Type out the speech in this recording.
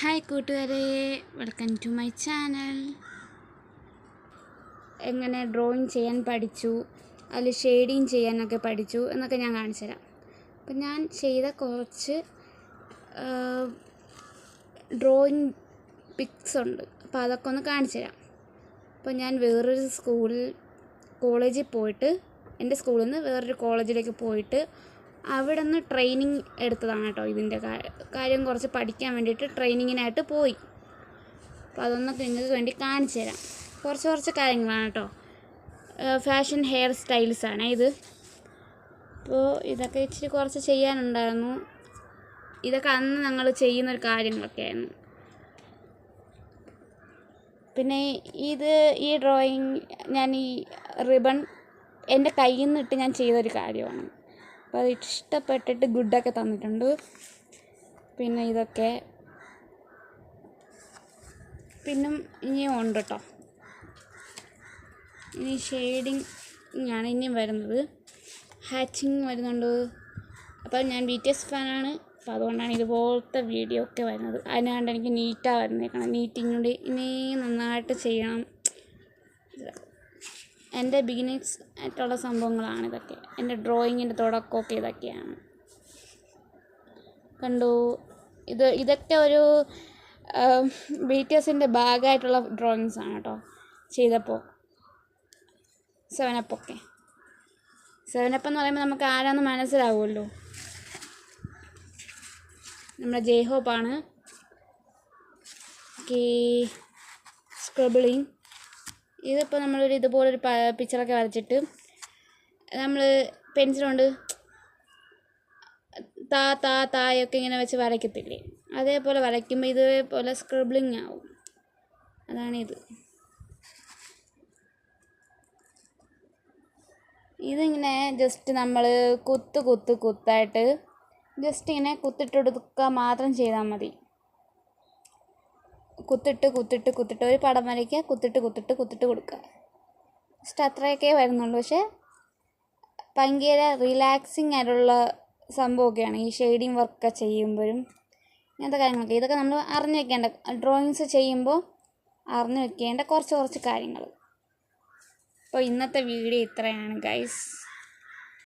Hi കൂട്ടുകാരെ. Welcome to my channel എങ്ങനെ drawing ചെയ്യാൻ പഠിച്ചു? അതിൽ ഷെയ്ഡിങ് ചെയ്യാനൊക്കെ പഠിച്ചു എന്നൊക്കെ ഞാൻ കാണിച്ചു തരാം. അപ്പം ഞാൻ ചെയ്ത കുറച്ച് ഡ്രോയിങ് പിക്സ് ഉണ്ട്. അപ്പോൾ അതൊക്കെ ഒന്ന് കാണിച്ചു തരാം. അപ്പോൾ ഞാൻ വേറൊരു സ്കൂളിൽ കോളേജിൽ പോയിട്ട് എന്റെ സ്കൂളിൽ നിന്ന് വേറൊരു കോളേജിലേക്ക് പോയിട്ട് അവിടെ നിന്ന് ട്രെയിനിങ് എടുത്തതാണ് കേട്ടോ ഇതിന്റെ കാര്യം കുറച്ച് പഠിക്കാൻ വേണ്ടിയിട്ട് ട്രെയിനിങ്ങിനായിട്ട് പോയി. അപ്പോൾ അതൊന്നൊക്കെ നിങ്ങൾക്ക് വേണ്ടി കാണിച്ചു തരാം. കുറച്ച് കുറച്ച് കാര്യങ്ങളാണ് കേട്ടോ. ഫാഷൻ ഹെയർ സ്റ്റൈൽസാണ് ഇത്. അപ്പോൾ ഇതൊക്കെ ഇച്ചിരി കുറച്ച് ചെയ്യാനുണ്ടായിരുന്നു. ഇതൊക്കെ അന്ന് ഞങ്ങൾ ചെയ്യുന്നൊരു കാര്യങ്ങളൊക്കെ ആയിരുന്നു. പിന്നെ ഇത് ഈ ഡ്രോയിങ് ഞാൻ ഈ റിബൺ എന്റെ കയ്യിൽ നിന്നിട്ട് ഞാൻ ചെയ്തൊരു കാര്യമാണ്. അപ്പോൾ അത് ഇഷ്ടപ്പെട്ടിട്ട് ഗുഡൊക്കെ തന്നിട്ടുണ്ട്. പിന്നെ ഇതൊക്കെ. പിന്നെ ഇനിയും ഉണ്ട് കേട്ടോ ഇനി ഷെയ്ഡിങ് ഞാൻ ഇനിയും വരുന്നത്. ഹാച്ചിങ് വരുന്നുണ്ട്. അപ്പോൾ ഞാൻ ബി ടി എസ് ഫാനാണ് അപ്പോൾ അതുകൊണ്ടാണ് ഇതുപോലത്തെ വീഡിയോ ഒക്കെ വരുന്നത്. അതിനാണ്ട് എനിക്ക് നീറ്റാണ് വരുന്നേക്കണം. നീറ്റിങ് കൊണ്ട് ഇനി നന്നായിട്ട് ചെയ്യണം. എന്റെ ബിഗിനിങ്സ് ആയിട്ടുള്ള സംഭവങ്ങളാണ് ഇതൊക്കെ. എന്റെ ഡ്രോയിങ്ങിന്റെ തുടക്കമൊക്കെ ഇതൊക്കെയാണ്. കണ്ടു? ഇത് ഇതൊക്കെ ഒരു ബി ടി എസിന്റെ ഭാഗമായിട്ടുള്ള ഡ്രോയിങ്സ് ആണ് കേട്ടോ ചെയ്തപ്പോൾ. സെവനപ്പൊക്കെ സെവനപ്പ് എന്ന് പറയുമ്പോൾ നമുക്ക് ആരാന്ന് മനസ്സിലാവുമല്ലോ? നമ്മുടെ ജയ്ഹോപ്പാണ് സ്ക്രബിളിങ് ഇതിപ്പോൾ നമ്മളൊരു ഇതുപോലൊരു പിക്ചറൊക്കെ വരച്ചിട്ട് നമ്മൾ പെൻസിൽ കൊണ്ട് താ താ തായൊക്കെ ഇങ്ങനെ വെച്ച് വരയ്ക്കത്തില്ലേ? അതേപോലെ വരയ്ക്കുമ്പോൾ ഇതേപോലെ സ്ക്രിബ്ലിങ് ആവും. അതാണിത്. ഇതിങ്ങനെ ജസ്റ്റ് നമ്മൾ കുത്ത് കുത്ത് കുത്തായിട്ട് ജസ്റ്റ് ഇങ്ങനെ കുത്തിട്ട് കൊടുക്കുക മാത്രം ചെയ്താൽ മതി. കുത്തിട്ട് കുത്തിട്ട് കുത്തിട്ട്. ഒരു പടം വരയ്ക്കുക കുത്തിട്ട് കുത്തിട്ട് കുത്തിട്ട് കൊടുക്കുക. ജസ്റ്റ് അത്രയൊക്കെ വരുന്നുള്ളൂ. പക്ഷേ ഭയങ്കര റിലാക്സിങ് ആയിട്ടുള്ള സംഭവമൊക്കെയാണ് ഈ ഷെയ്ഡിങ് വർക്കൊക്കെ ചെയ്യുമ്പോഴും ഇങ്ങനത്തെ കാര്യങ്ങളൊക്കെ. ഇതൊക്കെ നമ്മൾ അറിഞ്ഞു വെക്കേണ്ട ഡ്രോയിങ്സ് ചെയ്യുമ്പോൾ അറിഞ്ഞു വെക്കേണ്ട കുറച്ച് കുറച്ച് കാര്യങ്ങൾ. അപ്പോൾ ഇന്നത്തെ വീഡിയോ ഇത്രയാണ് ഗൈസ്